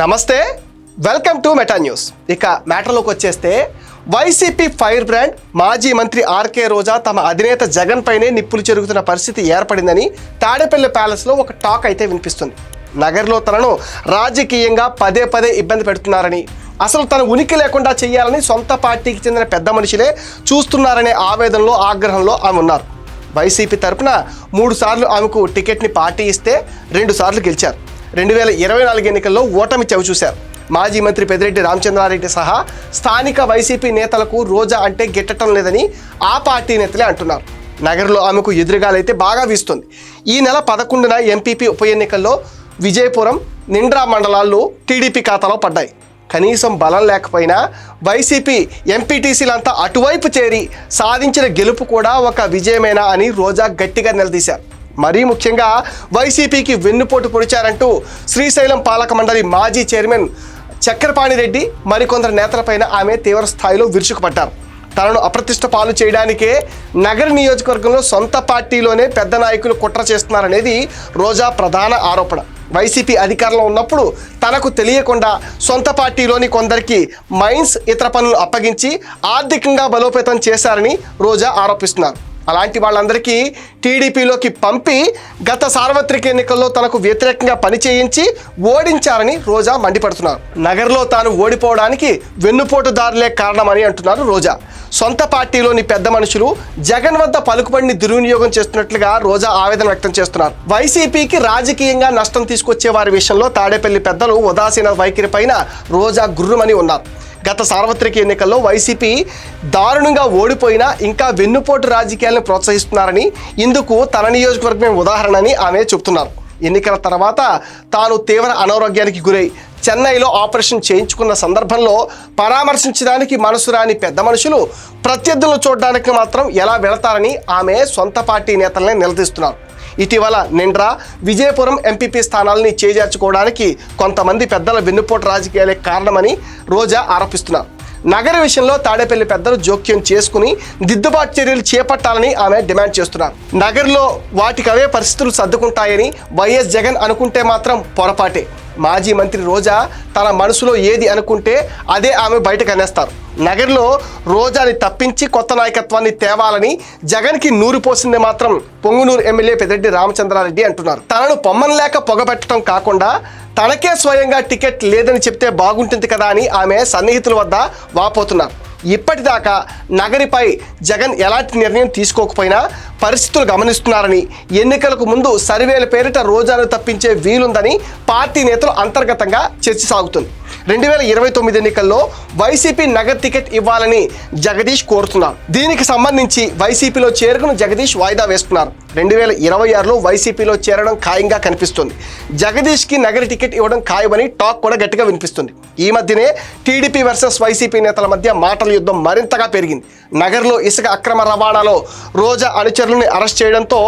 నమస్తే welcome to meta news. ఇక మ్యాటర్లోకి వచ్చేస్తే వైసీపీ ఫైర్ బ్రాండ్ మాజీ మంత్రి ఆర్కే రోజా తమ అధినేత జగన్ పైనే నిప్పులు చెరుగుతున్న పరిస్థితి ఏర్పడిందని తాడేపల్లి ప్యాలెస్లో ఒక టాక్ అయితే వినిపిస్తుంది. నగర్లో తనను రాజకీయంగా పదే పదే ఇబ్బంది పెడుతున్నారని అసలు తన ఉనికి లేకుండా చేయాలని సొంత పార్టీకి చెందిన పెద్ద మనుషులే చూస్తున్నారనే ఆవేదనలో ఆగ్రహంలో ఆమె ఉన్నారు. వైసీపీ తరపున మూడు సార్లు ఆమెకు టికెట్ని పార్టీ ఇస్తే రెండు సార్లు గెలిచారు. రెండు వేల ఇరవై నాలుగు ఎన్నికల్లో ఓటమి చవిచూశారు మాజీ మంత్రి పెద్దిరెడ్డి రామచంద్రారెడ్డి సహా స్థానిక వైసీపీ నేతలకు రోజా అంటే గిట్టడం లేదని ఆ పార్టీ నేతలే అంటున్నారు. నగరంలో ఆమెకు ఎదురుగాలైతే బాగా వీస్తుంది. ఈ నెల పదకొండున ఎంపీపీ ఉప ఎన్నికల్లో విజయపురం నిండ్రా మండలాల్లో టీడీపీ ఖాతాలో పడ్డాయి. కనీసం బలం లేకపోయినా వైసీపీ ఎంపీటీసీలంతా అటువైపు చేరి సాధించిన గెలుపు కూడా ఒక విజయమేనా అని రోజా గట్టిగా నిలదీశారు. మరీ ముఖ్యంగా వైసీపీకి వెన్నుపోటు పొడిచారంటూ శ్రీశైలం పాలక మండలి మాజీ చైర్మన్ చక్రపాణి రెడ్డి మరికొందరు నేతలపైన ఆమె తీవ్ర స్థాయిలో విరుచుకుపడ్డారు. తనను అప్రతిష్ట పాలు చేయడానికే నగర నియోజకవర్గంలో సొంత పార్టీలోనే పెద్ద నాయకులు కుట్ర చేస్తున్నారనేది రోజా ప్రధాన ఆరోపణ. వైసీపీ అధికారంలో ఉన్నప్పుడు తనకు తెలియకుండా సొంత పార్టీలోని కొందరికి మైన్స్ ఇతర పనులు అప్పగించి ఆర్థికంగా బలోపేతం చేశారని రోజా ఆరోపిస్తున్నారు. అలాంటి వాళ్ళందరికీ టీడీపీలోకి పంపి గత సార్వత్రిక ఎన్నికల్లో తనకు వ్యతిరేకంగా పనిచేయించి ఓడించారని రోజా మండిపడుతున్నారు. నగర్లో తాను ఓడిపోవడానికి వెన్నుపోటుదారులే కారణమని అంటున్నారు రోజా. సొంత పార్టీలోని పెద్ద మనుషులు జగన్ వద్ద పలుకుబడిని దుర్వినియోగం చేస్తున్నట్లుగా రోజా ఆవేదన వ్యక్తం చేస్తున్నారు. వైసీపీకి రాజకీయంగా నష్టం తీసుకొచ్చే వారి విషయంలో తాడేపల్లి పెద్దలు ఉదాసీన వైఖరి పైన రోజా గుర్రుమని ఉన్నారు. గత సార్వత్రిక ఎన్నికల్లో వైసీపీ దారుణంగా ఓడిపోయినా ఇంకా వెన్నుపోటు రాజకీయాలను ప్రోత్సహిస్తున్నారని ఇందుకు తన నియోజకవర్గమే ఉదాహరణని ఆమె చెబుతున్నారు. ఎన్నికల తర్వాత తాను తీవ్ర అనారోగ్యానికి గురై చెన్నైలో ఆపరేషన్ చేయించుకున్న సందర్భంలో పరామర్శించడానికి మనసు రాని పెద్ద మనుషులు ప్రత్యర్థులను చూడడానికి మాత్రం ఎలా వెళతారని ఆమె సొంత పార్టీ నేతల్ని నిలదీస్తున్నారు. ఇటీవల నిండ్రా విజయపురం ఎంపీపీ స్థానాలని చేజార్చుకోవడానికి కొంతమంది పెద్దల వెన్నుపోటు రాజకీయాలే కారణమని రోజా ఆరోపిస్తున్నారు నగర విషయంలో తాడేపల్లి పెద్దలు జోక్యం చేసుకుని దిద్దుబాటు చర్యలు చేపట్టాలని ఆమె డిమాండ్ చేస్తున్నారు నగరంలో వాటికవే పరిస్థితులు సర్దుకుంటాయని వైఎస్ జగన్ అనుకుంటే మాత్రం పొరపాటే. మాజీ మంత్రి రోజా తన మనసులో ఏది అనుకుంటే అదే ఆమె బయటకు అనేస్తారు. నగర్లో రోజాని తప్పించి కొత్త నాయకత్వాన్ని తేవాలని జగన్కి నూరు పోసింది మాత్రం పొంగునూరు ఎమ్మెల్యే పెద్దిరెడ్డి రామచంద్రారెడ్డి అంటున్నారు. తనను పొమ్మనలేక పొగబెట్టడం కాకుండా తనకే స్వయంగా టికెట్ లేదని చెప్తే బాగుంటుంది కదా అని ఆమె సన్నిహితుల వద్ద వాపోతున్నారు. ఇప్పటిదాకా నగరిపై జగన్ ఎలాంటి నిర్ణయం తీసుకోకపోయినా పరిస్థితులు గమనిస్తున్నారని ఎన్నికలకు ముందు సర్వేల పేరిట రోజాను తప్పించే వీలుందని పార్టీ నేతలు అంతర్గతంగా చర్చ సాగుతుంది. రెండు వేల ఇరవై తొమ్మిది ఎన్నికల్లో వైసీపీ నగర్ టికెట్ ఇవ్వాలని జగదీష్ కోరుతున్నారు. దీనికి సంబంధించి వైసీపీలో చేరుకుని జగదీష్ వాయిదా వేస్తున్నారు. రెండు వేల ఇరవై ఆరులో వైసీపీలో చేరడం ఖాయంగా కనిపిస్తుంది. జగదీష్కి నగర టికెట్ ఇవ్వడం ఖాయమని టాక్ కూడా గట్టిగా వినిపిస్తుంది. ఈ మధ్యనే టీడీపీ వర్సెస్ వైసీపీ నేతల మధ్య మాటలు యుద్ధం మరింతగా పెరిగింది. నగర్లో ఇసుక అక్రమ రవాణాలో రోజా అనుచరులను అరెస్ట్ చేయడంతో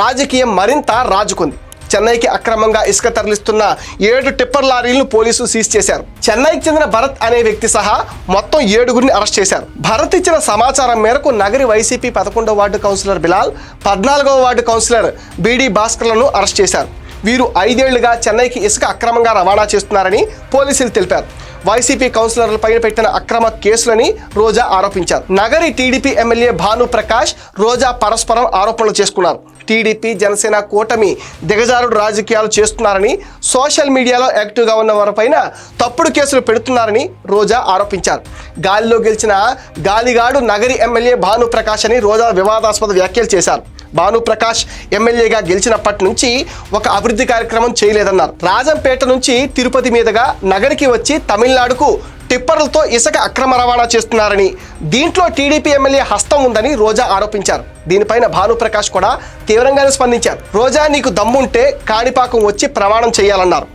రాజకీయం మరింత రాజుకుంది. చెన్నైకి అక్రమంగా ఇసుక తరలిస్తున్న ఏడు టిప్పర్ లారీలను పోలీసులు సీజ్ చేశారు. చెన్నైకి చెందిన భరత్ అనే వ్యక్తి సహా మొత్తం ఏడుగురిని అరెస్ట్ చేశారు. భరత్ ఇచ్చిన సమాచారం మేరకు నగరి వైసీపీ పదకొండవ వార్డు కౌన్సిలర్ బిలాల్ పద్నాలుగవ వార్డు కౌన్సిలర్ బీడీ భాస్కర్లను అరెస్ట్ చేశారు. వీరు ఐదేళ్ళుగా చెన్నైకి ఇసుక అక్రమంగా రవాణా చేస్తున్నారని పోలీసులు తెలిపారు. వైసీపీ కౌన్సిలర్లపై పెట్టిన అక్రమ కేసులని రోజా ఆరోపించారు. నగరి టీడీపీ ఎమ్మెల్యే భాను ప్రకాష్ రోజా పరస్పరం ఆరోపణలు చేసుకున్నారు. టీడీపీ జనసేన కూటమి దిగజారుడు రాజకీయాలు చేస్తున్నారని సోషల్ మీడియాలో యాక్టివ్గా ఉన్న వారిపైన తప్పుడు కేసులు పెడుతున్నారని రోజా ఆరోపించారు. గాలిలో గెలిచిన గాలిగాడు నగరి ఎమ్మెల్యే భాను ప్రకాష్ అని రోజా వివాదాస్పద వ్యాఖ్యలు చేశారు. భానుప్రకాష్ ఎమ్మెల్యేగా గెలిచినప్పటి నుంచి ఒక అభివృద్ధి కార్యక్రమం చేయలేదన్నారు. రాజంపేట నుంచి తిరుపతి మీదుగా నగరికి వచ్చి తమిళనాడుకు టిప్పర్లతో ఇసుక అక్రమ రవాణా చేస్తున్నారని దీంట్లో టీడీపీ ఎమ్మెల్యే హస్తం ఉందని రోజా ఆరోపించారు. దీనిపైన భానుప్రకాష్ కూడా తీవ్రంగానే స్పందించారు. రోజా నీకు దమ్ముంటే కాణిపాకం వచ్చి ప్రమాణం చేయాలన్నారు.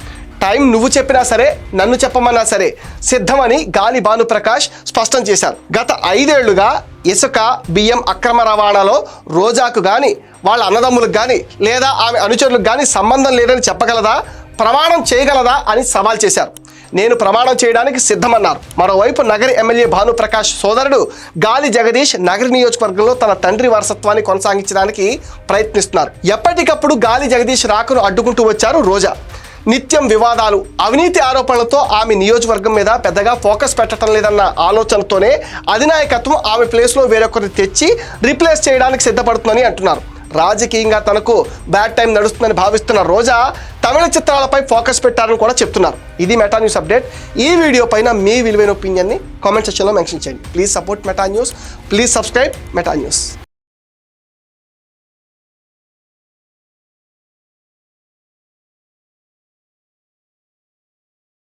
టైం నువ్వు చెప్పినా సరే నన్ను చెప్పమన్నా సరే సిద్ధమని గాలి భానుప్రకాష్ స్పష్టం చేశారు. గత ఐదేళ్ళుగా ఇసుక బియ్యం అక్రమ రవాణాలో రోజాకు కానీ వాళ్ళ అన్నదమ్ములకు కానీ లేదా ఆమె అనుచరులకు కానీ సంబంధం లేదని చెప్పగలదా? ప్రమాణం చేయగలదా? అని సవాల్ చేశారు. నేను ప్రమాణం చేయడానికి సిద్ధమన్నారు. మరోవైపు నగరి ఎమ్మెల్యే భానుప్రకాష్ సోదరుడు గాలి జగదీష్ నగరి నియోజకవర్గంలో తన తండ్రి వారసత్వాన్ని కొనసాగించడానికి ప్రయత్నిస్తున్నారు. ఎప్పటికప్పుడు గాలి జగదీష్ రాకను అడ్డుకుంటూ వచ్చారు రోజా. నిత్యం వివాదాలు అవినీతి ఆరోపణలతో ఆమె నియోజకవర్గం మీద పెద్దగా ఫోకస్ పెట్టడం లేదన్న ఆలోచనతోనే అధినాయకత్వం ఆమె ప్లేస్లో వేరొకరిని తెచ్చి రీప్లేస్ చేయడానికి సిద్ధపడుతుందని అంటున్నారు. రాజకీయంగా తనకు బ్యాడ్ టైం నడుస్తుందని భావిస్తున్న రోజా తమిళ చిత్రాలపై ఫోకస్ పెట్టారని కూడా చెప్తున్నారు. ఇది మెటా న్యూస్ అప్డేట్. ఈ వీడియో పైన మీ విలువైన ఒపీనియన్ని కామెంట్ సెక్షన్లో మెన్షన్ చేయండి. Please support Meta news. Please subscribe Meta news.